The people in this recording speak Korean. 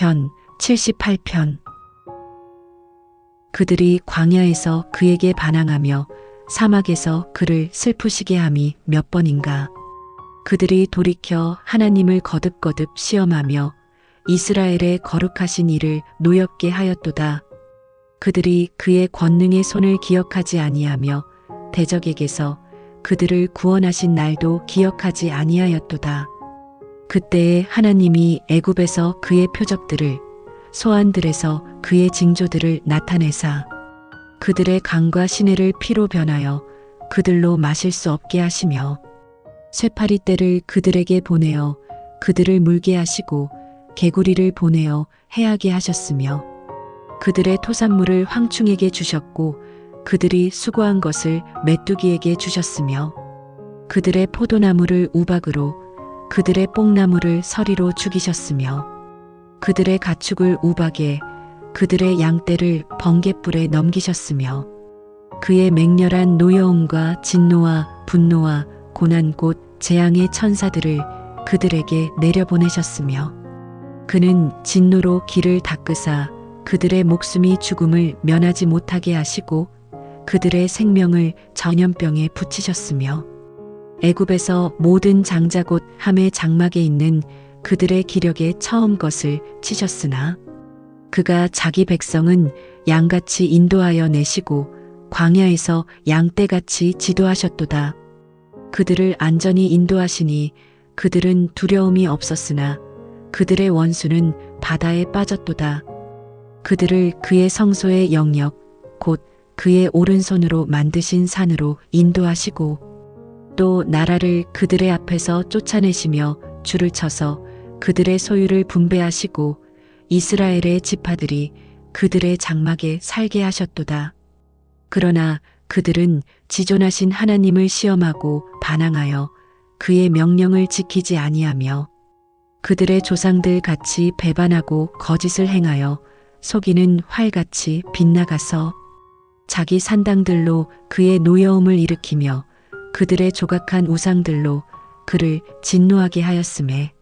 시편 78편 그들이 광야에서 그에게 반항하며 사막에서 그를 슬프시게 함이 몇 번인가. 그들이 돌이켜 하나님을 거듭거듭 시험하며 이스라엘의 거룩하신 이를 노엽게 하였도다. 그들이 그의 권능의 손을 기억하지 아니하며 대적에게서 그들을 구원하신 날도 기억하지 아니하였도다. 그때에 하나님이 애굽에서 그의 표적들을 소안들에서 그의 징조들을 나타내사 그들의 강과 시내를 피로 변하여 그들로 마실 수 없게 하시며 쇠파리 떼를 그들에게 보내어 그들을 물게 하시고 개구리를 보내어 해하게 하셨으며 그들의 토산물을 황충에게 주셨고 그들이 수고한 것을 메뚜기에게 주셨으며 그들의 포도나무를 우박으로 그들의 뽕나무를 서리로 죽이셨으며 그들의 가축을 우박에 그들의 양떼를 번갯불에 넘기셨으며 그의 맹렬한 노여움과 진노와 분노와 고난 곧 재앙의 천사들을 그들에게 내려보내셨으며 그는 진노로 길을 닦으사 그들의 목숨이 죽음을 면하지 못하게 하시고 그들의 생명을 전염병에 붙이셨으며 애굽에서 모든 장자 곧 함의 장막에 있는 그들의 기력에 처음 것을 치셨으나 그가 자기 백성은 양같이 인도하여 내시고 광야에서 양떼같이 지도하셨도다. 그들을 안전히 인도하시니 그들은 두려움이 없었으나 그들의 원수는 바다에 빠졌도다. 그들을 그의 성소의 영역, 곧 그의 오른손으로 만드신 산으로 인도하시고 또 나라를 그들의 앞에서 쫓아내시며 줄을 쳐서 그들의 소유를 분배하시고 이스라엘의 지파들이 그들의 장막에 살게 하셨도다. 그러나 그들은 지존하신 하나님을 시험하고 반항하여 그의 명령을 지키지 아니하며 그들의 조상들 같이 배반하고 거짓을 행하여 속이는 활같이 빗나가서 자기 산당들로 그의 노여움을 일으키며 그들의 조각한 우상들로 그를 진노하게 하였음에